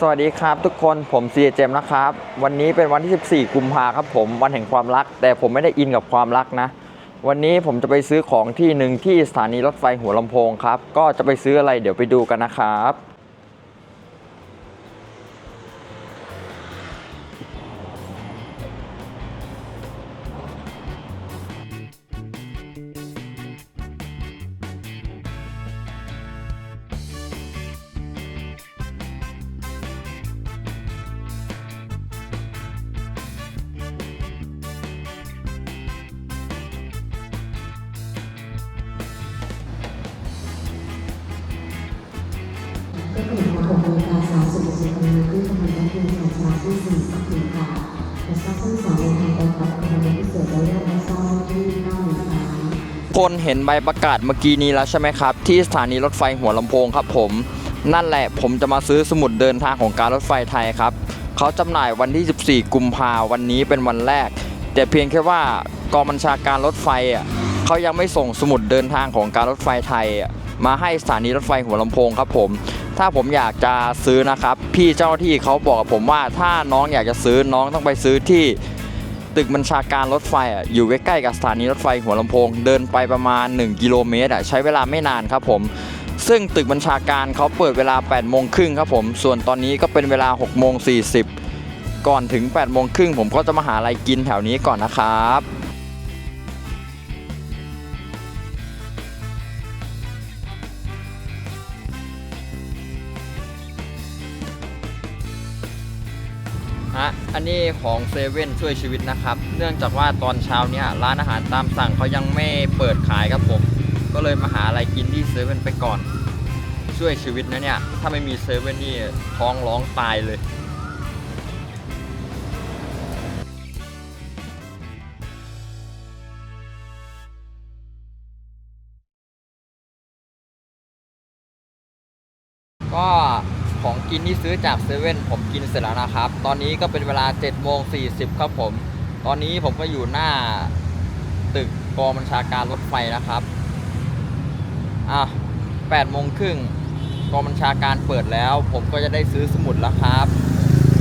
สวัสดีครับทุกคนผมซีเจมนะครับ วันนี้เป็นวันที่ 14 กุมภาครับผมวันแห่งความรัก แต่ผมไม่ได้อินกับความรักนะ วันนี้ผมจะไปซื้อของที่หนึ่งที่สถานีรถไฟหัวลำโพงครับ ก็จะไปซื้ออะไรเดี๋ยวไปดูกันนะครับ ก็เกิดมา6นาฬิกา30นาทีกำลังขึ้นกำลังได้เพีสองชาที่สี่สิบสี่ค่ะและทราบซึ่งสองในทางการขับกำลังพิเศษและเรื่องและเศร้าที่เก้าหนึ่งครั้งคนเห็นใบประกาศเมื่อกี้นี้แล้วใช่ไหมครับ ที่สถานีรถไฟหัวลำโพงครับผม นั่นแหละผมจะมาซื้อสมุดเดินทางของการรถไฟไทยครับเขาจำหน่ายวันที่ 14 กุมภาวันนี้เป็นวันแรก แต่เพียงแค่ว่ากองบัญชาการรถไฟอะเขายังไม่ส่งสมุดเดินทางของการรถไฟไทย มาให้สถานีรถไฟหัวลำโพงครับผม ถ้าผมอยากจะซื้อนะครับ พี่เจ้าที่เขาบอกกับผมว่าถ้าน้องอยากจะซื้อน้องต้องไปซื้อที่ตึกบัญชาการรถไฟอะอยู่ใกล้ๆกับสถานีรถไฟหัวลำโพง เดินไปประมาณ 1 กิโลเมตรอะใช้เวลาไม่นานครับผม ซึ่งตึกบัญชาการเขาเปิดเวลา 8 โมงครึ่งครับผม ส่วนตอนนี้ก็เป็นเวลา 6 โมง 40 ก่อนถึง 8 โมงครึ่งผมก็จะมาหาอะไรกินแถวนี้ก่อนนะครับ ฮะอันนี้ของเซเว่นช่วยชีวิตนะครับ เนื่องจากว่าตอนเช้าเนี่ยร้านอาหารตามสั่งเขายังไม่เปิดขายครับผม ก็เลยมาหาอะไรกินที่เซเว่นไปก่อน ช่วยชีวิตนะเนี่ย ถ้าไม่มีเซเว่นนี่ท้องร้องตายเลยก็ กินที่ซื้อจากเซเว่นผมกินเสร็จแล้วนะครับ ตอนนี้ก็เป็นเวลา7โมง40ครับผม ตอนนี้ผมก็อยู่หน้าตึกกองบัญชาการรถไฟนะครับ อะ8โมงครึ่งกองบัญชาการเปิดแล้ว ผมก็จะได้ซื้อสมุดแล้วครับ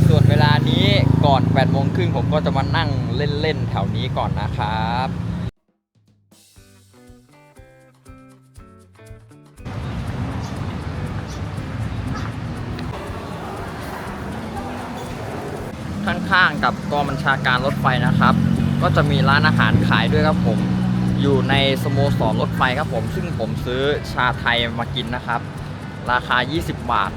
ส่วนเวลานี้ก่อน8โมงครึ่งผมก็จะมานั่งเล่นๆแถวนี้ก่อนนะครับ กับกองบัญชาการรถไฟนะครับ ก็จะมีร้านอาหารขายด้วยครับผม อยู่ในสโมสรรถไฟครับผม ซึ่งผมซื้อชาไทยมากินนะครับ ราคา 20 บาท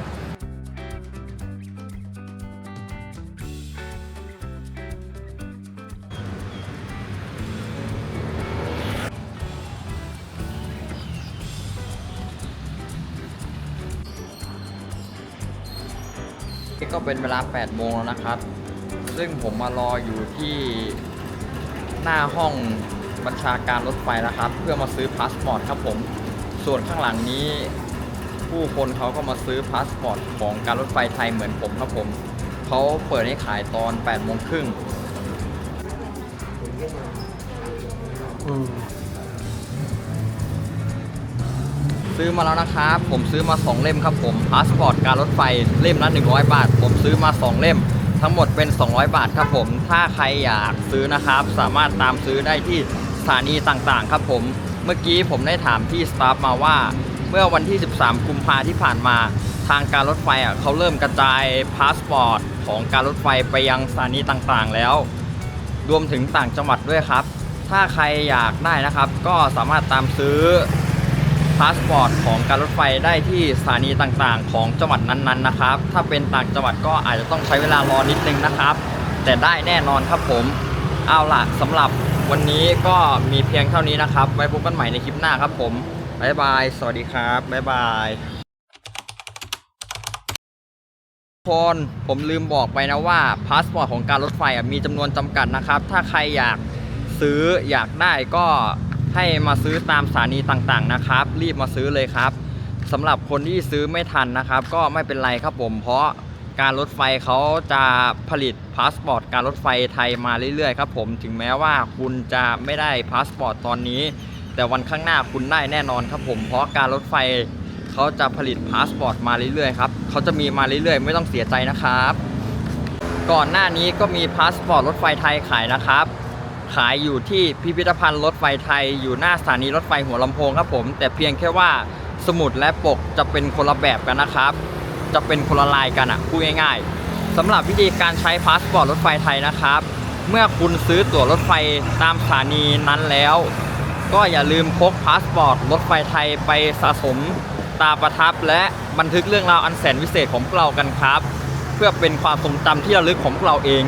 นี่ก็เป็นเวลา 8 โมงแล้วนะครับ ซึ่งผมมารออยู่ที่หน้าห้องบัญชาการรถไฟนะครับ เพื่อมาซื้อพาสปอร์ตครับผม ส่วนข้างหลังนี้ ผู้คนเขาก็มาซื้อพาสปอร์ตของการรถไฟไทยเหมือนผมครับผมเขาเปิดให้ขายตอน8โมงครึ่งซื้อมาแล้วนะครับ ผมซื้อมา 2 เล่มครับผมพาสปอร์ตการรถไฟเล่มละ100 บาท ผมซื้อมา 2 เล่ม ทั้งหมดเป็น 200 บาทครับผม ถ้าใครอยากซื้อนะครับ สามารถตามซื้อได้ที่สถานีต่างๆ ครับผม เมื่อกี้ผมได้ถามที่สตาฟมาว่า เมื่อวันที่ 13 กุมภาที่ผ่านมา ทางการรถไฟอะเขาเริ่มกระจายพาสปอร์ตของการรถไฟไปยังสถานีต่างๆ แล้ว รวมถึงต่างจังหวัดด้วยครับ ถ้าใครอยากได้นะครับ ก็สามารถตามซื้อ พาสปอร์ตของการรถไฟได้ที่สถานีต่างๆ ของจังหวัดนั้นๆนะครับ ถ้าเป็นต่างจังหวัดก็อาจจะต้องใช้เวลารอนิดนึงนะครับ แต่ได้แน่นอนครับผมเอาล่ะสำหรับวันนี้ก็มีเพียงเท่านี้นะครับ ไว้พบกันใหม่ในคลิปหน้าครับผมบ๊ายบาย สวัสดีครับบ๊ายบายทุกคนผมลืมบอกไปนะว่าพาสปอร์ตของการรถไฟมีจำนวนจำกัดนะครับ ถ้าใครอยากซื้ออยากได้ก็ ให้มาซื้อตามสถานีต่างๆนะครับ รีบมาซื้อเลยครับสำหรับคนที่ซื้อไม่ทันนะครับ ก็ไม่เป็นไรครับผมเพราะการรถไฟเขาจะผลิตพาสปอร์ตการรถไฟไทยมาเรื่อยๆครับผมถึงแม้ว่าคุณจะไม่ได้พาสปอร์ตตอนนี้ แต่วันข้างหน้าคุณได้แน่นอนครับผม เพราะการรถไฟเขาจะผลิตพาสปอร์ตมาเรื่อยๆครับเขาจะมีมาเรื่อยๆ ไม่ต้องเสียใจนะครับ ก่อนหน้านี้ก็มีพาสปอร์ตรถไฟไทยขายนะครับ ขายอยู่ที่พิพิธภัณฑ์รถไฟไทยอยู่หน้าสถานีรถไฟหัวลำโพงครับผม แต่เพียงแค่ว่าสมุดและปกจะเป็นคนละแบบกันนะครับ จะเป็นคนละลายกันอะพูดง่ายๆสำหรับวิธีการใช้พาสปอร์ตรถไฟไทยนะครับ เมื่อคุณซื้อตั๋วรถไฟตามสถานีนั้นแล้ว ก็อย่าลืมพกพาสปอร์ตรถไฟไทยไปสะสมตาประทับ และบันทึกเรื่องราวอันแสนวิเศษของเรากันครับ เพื่อเป็นความทรงจำที่ระลึกของพวกเราเอง